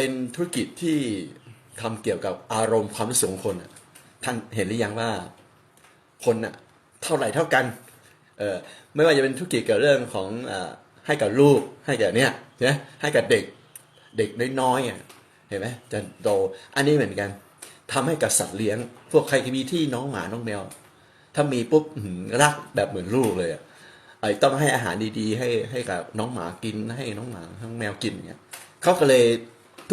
เป็นธุรกิจที่ทำเกี่ยวกับอารมณ์ความรู้สึกของคนท่านเห็นหรือยังว่าคนน่ะเท่าไหร่เท่ากันเออไม่ว่าจะเป็นธุรกิจเกี่ยวกับเรื่องของอให้กับลูกให้กับเนี้ยใช่ไหมให้กับเด็กเด็กน้อยๆอะเห็นไหมจะโตอันนี้เหมือนกันทำให้กับสัตว์เลี้ยง พวกใครที่มีที่น้องหมาน้องแมว ถ้ามีปุ๊บรักแบบเหมือนลูกเลยอะต้องให้อาหารดีๆ ให้ให้กับน้องหมากินให้น้องหมาน้องแมวกินเงี้ยเขาก็เลย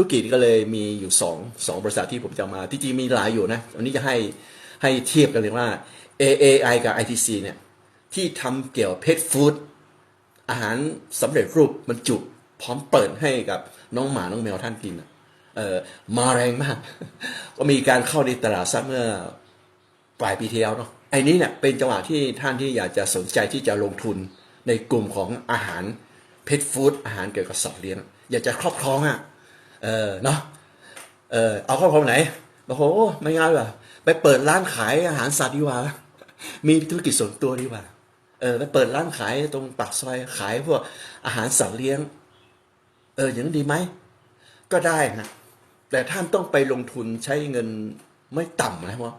ธุรกิจก็เลยมีอยู่สองสองบริษัทที่ผมจะมาที่จริงมีหลายอยู่นะวันนี้จะให้ให้เทียบกันเลยว่า AAI กับ ITC เนี่ยที่ทำเกี่ยวเพ t ฟู้ดอาหารสำเร็จรูปบรรจุพร้อมเปิดให้กับน้องหมาน้องแมวท่านกินเออมาแรงมาก ก็มีการเข้าในตลาดซักเมื่อปลายปีที่แล้วเนาะไอ้นี้เนี่ยเป็นจังหวะที่ท่านที่อยากจะสนใจที่จะลงทุนในกลุ่มของอาหารเพ t ฟู้ดอาหารเกี่ยวกับสัตว์เลี้ยงอยากจะครอบครองอะ เออเนาะเออเอาครอบครองไหนบอกโหไม่ง่ายว่ะไปเปิดร้านขายอาหารสัตว์ดีกว่า มีธุรกิจส่วนตัวดีกว่า เออไปเปิดร้านขายตรงปากซอยขายพวกอาหารสัตว์เลี้ยง เอออย่างนั้ดีไหมก็ได้นะแต่ท่านต้องไปลงทุนใช้เงินไม่ต่ำนะเพราะ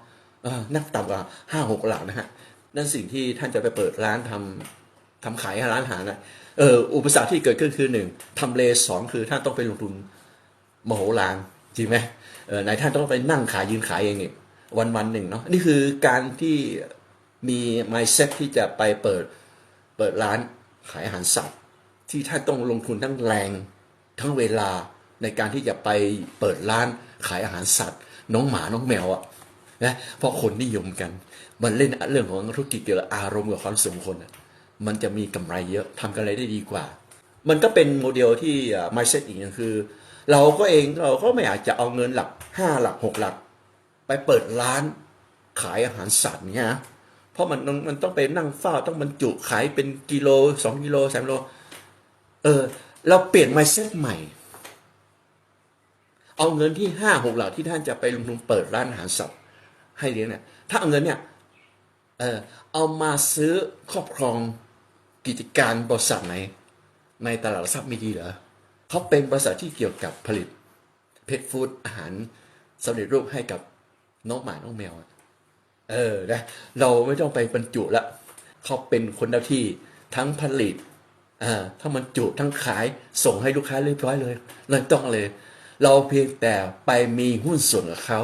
นักต่ำกว่าห้าหกหลักนะฮะนั่นสิ่งที่ท่านจะไปเปิดร้านทำทำขายร้านอาหารนะเอออุปสรรคที่เกิดขึ้นคือหนึ่งทำเลสองคือท่านต้องไปลงทุน มโหฬารจริงไหมเออไหนท่านต้องไปนั่งขายยืนขายเองเนี่ยวันวันหนึ่งเนาะนี่คือการที่มี mindset ที่จะไปเปิดเปิดร้านขายอาหารสัตว์ ที่ท่านต้องลงทุนทั้งแรงทั้งเวลาในการที่จะไปเปิดร้านขายอาหารสัตว์ น้องหมาน้องแมวอะนะเพราะคนนิยมกัน มันเล่นเรื่องของธุรกิจเกี่ยวกับอารมณ์กับความสึกของคนมันจะมีกำไรเยอะทำกำไรได้ดีกว่า มันก็เป็นโมเดลที่ mindset อีกอย่างคือ เราก็เองเราก็ไม่อาจจะเอาเงินหลักห้าหลักหกหลัก ไปเปิดร้านขายอาหารสัตว์เนี่ยนะเพราะมันมันต้องไปนั่งเฝ้าต้องบรรจุขายเป็นกิโลสองกิโลสามกิโล เออ เราเปลี่ยน mindset ใหม่ เอาเงินที่ห้าหกหลักที่ท่านจะไปลงทุนเปิดร้านอาหารสัตว์ให้เลี้ยงเนี่ยถ้าเอาเงินเนี่ยเออเอามาซื้อครอบครองกิจการบริษัทไหน ในตลาดทรัพย์มีดีเหรอ เขาเป็นบริษัทที่เกี่ยวกับผลิตเพจฟู้ดอาหารสำเร็จรูปให้กับน้องหมาน้องแมวเออนะเราไม่ต้องไปบรรจุละเขาเป็นคนหน้าที่ทั้งผลิตอ่าทั้งบรรจุทั้งขายส่งให้ลูกค้าเรียบร้อยเลยเลยต้องเลย เราเพียงแต่ไปมีหุ้นส่วนกับเขา